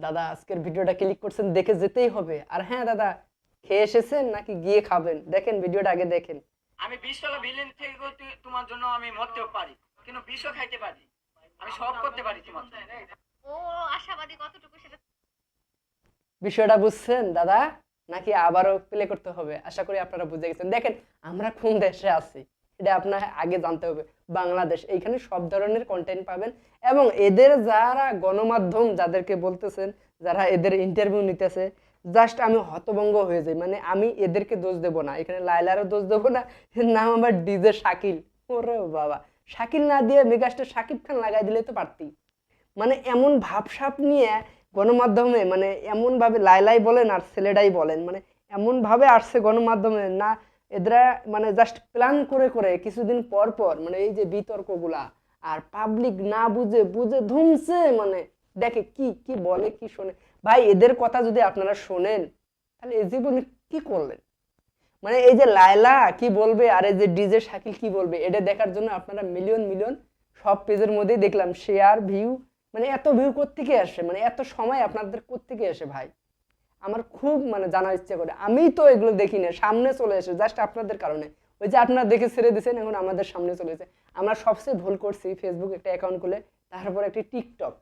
দাদা আজকের ভিডিওটা ক্লিক করছেন দেখে যেতেই হবে। আর হ্যাঁ দাদা খেয়ে এসেছেন নাকি গিয়ে খাবেন? দেখেন ভিডিওটা আগে দেখেন। আমি বিশতলা বিল্ডিং থেকে তো- তোমার জন্য আমি মরতেও পারি কিন্তু বিষও খাইতে পারি। আমি সব করতে পারি তোমার ও আশাবাদী কতটুকু সেটা বিষয়টা বুঝছেন দাদা? নাকি আবারও প্লে করতে হবে? আশা করি আপনারা বুঝে গেছেন। দেখেন আমরা কোন দেশে আছি? এটা আপনার আগে জানতে হবে। বাংলাদেশ, এইখানে সব ধরনের কন্টেন্ট পাবেন এবং এদের যারা গণমাধ্যম যাদেরকে বলতেছেন, যারা এদের ইন্টারভিউ নিতেছে জাস্ট আমি হতভঙ্গ হয়ে যাই। মানে আমি এদেরকে দোষ দেব না। এখানে লাইলারও দোষ দেবো না। নাম আমার ডিজে শাকিল। ওরে বাবা। শাকিল না দিয়ে মেগাস্টার শাকিব খান লাগাই দিলে তো পারতি। মানে এমন ভাবসাপ নিয়ে গণমাধ্যমে মানে এমনভাবে লাইলাই বলেন আর ছেলেটাই বলেন মানে এমনভাবে আসছে গণমাধ্যমে, না এরা মানে জাস্ট প্ল্যান করে করে কিছুদিন পর পর মানে এই যে বিতর্কগুলা, আর পাবলিক না বুঝে বুঝে ধুমছে মানে দেখে কি কি বলে, কি শোনে। ভাই, এদের কথা যদি আপনারা শোনেন, তাহলে এ জীবনে কি করলেন? মানে এই যে লায়লা, কি বলবে, আর এই যে ডিজে শাকিল কি বলবে, এটা দেখার জন্য আপনারা মিলিয়ন মিলিয়ন সব পেজের মধ্যেই দেখলাম শেয়ার ভিউ মানে এত ভিউ কোত্থেকে আসে? মানে এত সময় আপনাদের কোত্থেকে আসে, ভাই? আমার খুব মানে জানার ইচ্ছে করে। আমি তো এগুলো দেখি না সামনে চলে এসে জাস্ট আপনাদের কারণে। ওই যে আপনারা দেখে ছেড়ে দিয়েছেন, এখন আমাদের সামনে চলে এসে। আমরা সবচেয়ে ভুল করছি ফেসবুক একটা অ্যাকাউন্ট খুলে, তারপর একটি টিকটক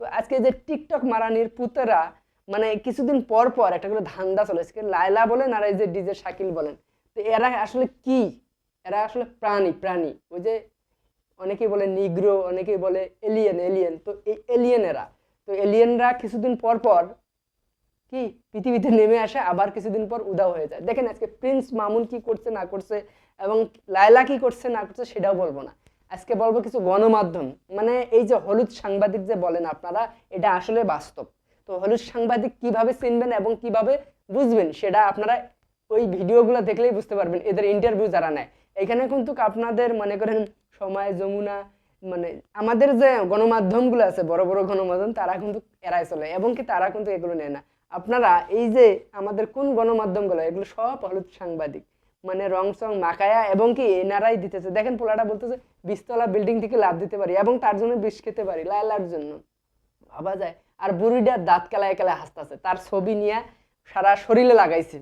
তো আজকে যে টিকটক মারানির পুতেরা মানে কিছুদিন পর পর একটা করে ধান্দা চলে এসেছে। লায়লা বলেন আর এই যে ডিজে শাকিল বলেন। তো এরা আসলে কি? এরা আসলে প্রাণী প্রাণী। ওই যে অনেকেই বলে নিগ্রো, অনেকেই বলে এলিয়েন এলিয়েন তো এই এলিয়েনেরা তো এলিয়েনরা কিছুদিন পর পর কি পৃথিবীতে নেমে আসে, আবার কিছুদিন পর উদাও হয়ে যায়। দেখেন আজকে প্রিন্স মামুন কি করছে, না করছে, এবং লায়লা কি করছে, না করছে, সেটাও বলব না। আজকে বলব কিছু গণমাধ্যম। মানে এই যে হলুদ সাংবাদিক যে বলেন আপনারা, এটা আসলে বাস্তব। তো হলুদ সাংবাদিক কীভাবে চিনবেন এবং কীভাবে বুঝবেন, সেটা আপনারা ওই ভিডিওগুলো দেখলেই বুঝতে পারবেন, এদের ইন্টারভিউ যারা নেয়। এখানে কিন্তু আপনাদের মনে করেন সময়, যমুনা মানে আমাদের যে গণমাধ্যমগুলো আছে, বড় বড় গণমাধ্যম, তারা কিন্তু এড়াই চলে, এবং কি তারা কিন্তু এগুলো নেয় না। আপনারা এই যে আমাদের কোন গণমাধ্যমগুলো, এগুলো সব হলুদ সাংবাদিক মানে রং সং মাকায়া এবং কি এনারাই দিতেছে। দেখেন পোলাটা বলতেছে, বিশতলা বিল্ডিং থেকে লাভ দিতে পারি এবং তার জন্য বিষ খেতে পারি লাইলার জন্য। ভাবা যায়। আর বুড়িটার দাঁত কেলায় কেলায় হাসতেছে। তার ছবি নিয়ে সারা শরীরে লাগাইছে।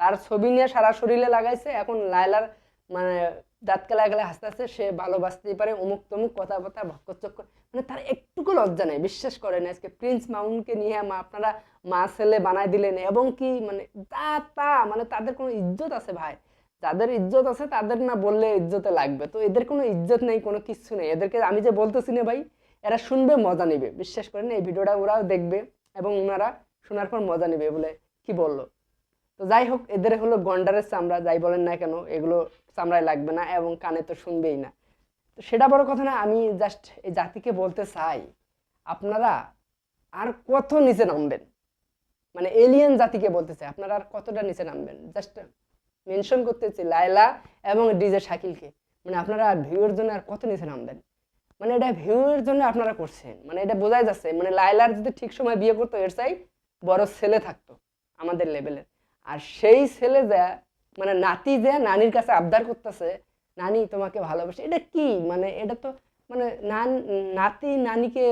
তার ছবি নিয়ে সারা শরীরে লাগাইছে। এখন লায়লার মানে দাঁত কেলা গেলে হাসতে হাসতে সে ভালোবাসতেই পারে, অমুক তমুক কথাবার্তা ভক্কচক্কর মানে তার একটুকু লজ্জা নেই, বিশ্বাস করেন আজকে প্রিন্স মাউনকে নিয়ে মা, আপনারা মা ছেলে বানাই দিলেন এবং কি মানে তা তা মানে তাদের কোনো ইজ্জত আছে ভাই? যাদের ইজ্জত আছে তাদের না বললে ইজ্জতে লাগবে। তো এদের কোনো ইজ্জত নেই, কোনো কিচ্ছু নেই। এদেরকে আমি যে বলতেছি না ভাই, এরা শুনবে, মজা নেবে। বিশ্বাস করেন, এই ভিডিওটা ওরাও দেখবে এবং ওনারা শোনার পর মজা নেবে বলে কি বলল? তো যাই হোক, এদের হলো গন্ডারের চামড়া, যাই বলেন না কেন, এগুলো চামড়ায় লাগবে না এবং কানে তো শুনবেই না। তো সেটা বড় কথা না, আমি জাস্ট এই জাতিকে বলতে চাই, আপনারা আর কত নিচে নামবেন? মানে এলিয়েন জাতিকে বলতে চাই, আপনারা আর কতটা নিচে নামবেন? জাস্ট মেনশন করতেছি লায়লা এবং ডিজে শাকিলকে। মানে আপনারা ভিউয়ের জন্য আর কত নিচে নামবেন? মানে এটা ভিউয়ের জন্য আপনারা করছেন। মানে এটা বোঝাই যাচ্ছে মানে লায়লার যদি ঠিক সময় বিয়ে করতো, এর চাই বড় ছেলে থাকতো আমাদের লেভেলের আর সেই ছেলে যা মানে নাতি যে নানির কাছে আবদার করতেছে, নানি তোমাকে ভালোবাসে, এটা কি? মানে এটা তো মানে নান, নাতি নানিকে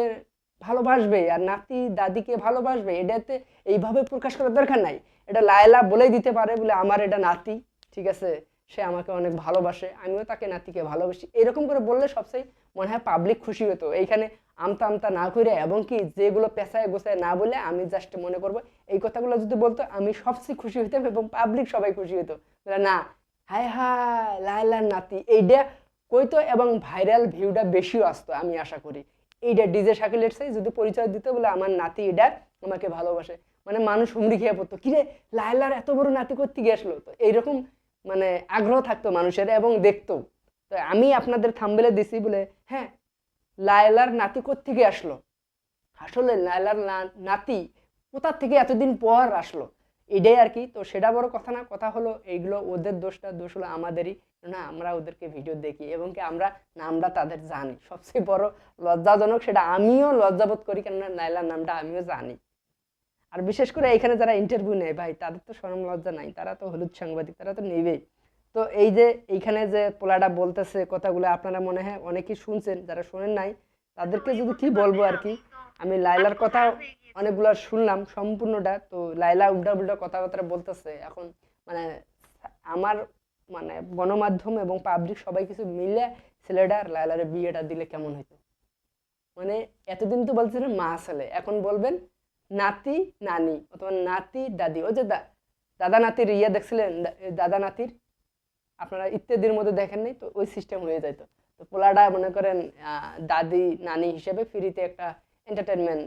ভালোবাসবে আর নাতি দাদিকে ভালোবাসবে, এটাতে এইভাবে প্রকাশ করার দরকার নাই। এটা লায়লা বলেই দিতে পারে বলে আমার এটা নাতি, ঠিক আছে? সে আমাকে অনেক ভালোবাসে, আমিও তাকে নাতিকে ভালোবাসি। এরকম করে বললে সবচেয়ে মনে হয় পাবলিক খুশি হতো। এইখানে আমতা আমতা না করে এবং কি যেগুলো পেশায় গোছায় না বলে আমি জাস্ট মনে করব, এই কথাগুলো যদি বলতো আমি সবচেয়ে খুশি হইতাম এবং পাবলিক সবাই খুশি হতো না, হায় হায় লাইলার নাতি এইটা কইতো এবং ভাইরাল ভিউটা বেশিও আসতো আমি আশা করি। এইটা ডিজে শাকিলের সাই যদি পরিচয় দিত বলে আমার নাতি এটা আমাকে ভালোবাসে। মানে মানুষ হুমড়ি খেয়ে পড়তো, কিরে লাইলার এত বড় নাতি করতে গিয়ে আসলো? তো এইরকম মানে আগ্রহ থাকতো মানুষের এবং দেখতো। তো আমি আপনাদের থাম্বেলে দিছি বলে হ্যাঁ লায়লার নাতি থেকে আসলো? আসলে লায়লার নাতি কোথার থেকে এতদিন পর আসলো? এটাই আর কি। তো সেটা বড় কথা না, কথা হলো এইগুলো ওদের দোষটা, দোষ হলো আমাদেরই। না, আমরা ওদেরকে ভিডিও দেখি এবং কি আমরা নামটা তাদের জানি। সবচেয়ে বড় লজ্জাজনক সেটা আমিও লজ্জাবোধ করি কেননা লায়লার নামটা আমিও জানি। আর বিশেষ করে এখানে যারা ইন্টারভিউ নেয়, ভাই, তাদের তো সরম লজ্জা নাই, তারা তো হলুদ সাংবাদিক, তারা তো নেবেই। তো এই যে এইখানে যে পোলাটা বলতেছে কথাগুলো, আপনারা মনে হয় অনেকেই শুনছেন, যারা শোনেন নাই, তাদেরকে যদি কি বলব আর কি, আমি লাইলার কথা অনেকগুলো শুনলাম, সম্পূর্ণটা। তো লাইলা উল্টা উল্টা কথাবার্তা বলতেছে, এখন মানে আমার মানে গণমাধ্যম এবং পাবলিক সবাই কিছু মিলে ছেলেটা আর লাইলার বিয়েটা দিলে কেমন হইতো? মানে এতদিন তো বলছিলেন মা ছেলে। এখন বলবেন নাতি, নানি অথবা নাতি, দাদি। ওই যে দাদা নাতির ইয়ে দেখছিলেন? দাদা নাতির আপনারা ইত্যাদির মধ্যে দেখেন নাই? তো ওই সিস্টেম হয়ে যাইতো। তো পোলাটা মনে করেন দাদি, নানি হিসেবে ফ্রিতে একটা এন্টারটেনমেন্ট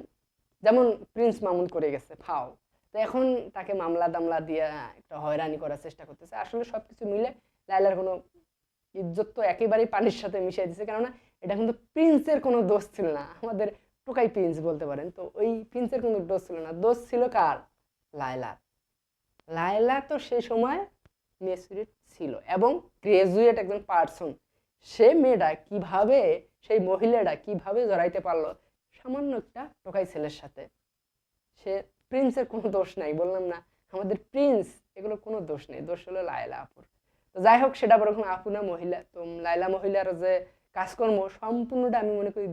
যেমন প্রিন্স মামুন করে গেছে, ফাও। তো এখন তাকে মামলা দামলা দিয়ে একটা হয়রানি করার চেষ্টা করতেছে। আসলে সবকিছু মিলে লাইলার কোনো ইজ্জত তো একেবারেই পানির সাথে মিশিয়ে দিছে। কেননা এটা কিন্তু প্রিন্সের কোনো দোষ ছিল না। আমাদের টোকাই প্রিন্স বলতে পারেন। তো ওই প্রিন্সের কোনো দোষ ছিল না। দোষ ছিল কার? লায়লার। লায়লা তো সে সময় মেসুরেট ছিল এবং গ্রাজুয়েট একজন পার্সন সে মেয়েটা কীভাবে, সেই মহিলাটা কীভাবে জড়াইতে পারল? সামান্য একটা টোকাই ছেলের সাথে। সে প্রিন্সের কোনো দোষ নাই, বললাম না। আমাদের প্রিন্স এগুলো কোনো দোষ নেই। দোষ হলো লায়লা আপুর। তো যাই হোক, সেটা বড় কোনো আপু না মহিলা। তো লাইলা মহিলার যে কাজকর্ম, সম্পূর্ণটা আমি মনে করি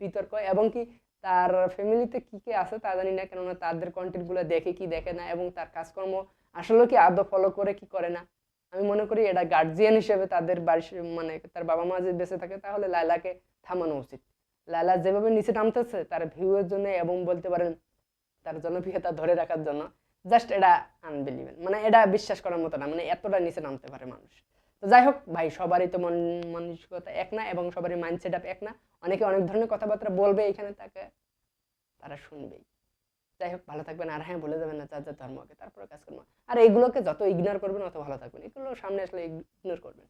বিতর্ক এবং কি তার ফ্যামিলিতে কি কি আছে তা জানি না, কেননা তাদের কন্টেন্টগুলো দেখে কি দেখে না এবং তার কাজকর্ম আসলে কি আদৌ ফলো করে কি করে না। আমি মনে করি এটা গার্জিয়ান হিসেবে তাদের বাড়ি মানে তার বাবা মা যদি বেঁচে থাকে তাহলে লাইলাকে থামানো উচিত। লাইলা যেভাবে নিচে নামতেছে তার ভিউয়ের জন্য এবং বলতে পারেন তার জনপ্রিয়তা ধরে রাখার জন্য জাস্ট এটা আনবিলিভেন মানে এটা বিশ্বাস করার মতো না মানে এতটা নিচে নামতে পারে মানুষ। তো যাই হোক, ভাই, সবারই তো মন, মানসিকতা এক না এবং সবারই মাইন্ডসেট আপ এক না। অনেকে অনেক ধরনের কথাবার্তা বলবে এখানে তাকে, তারা শুনবেই। যাই হোক, ভালো থাকবেন। আর হ্যাঁ বলে যাবেন না, যার যার ধর্মকে তারপরে কাজ করব। আর এগুলোকে যত ইগনোর করবেন, অত ভালো থাকবেন। এগুলো সামনে আসলে ইগনোর করবেন।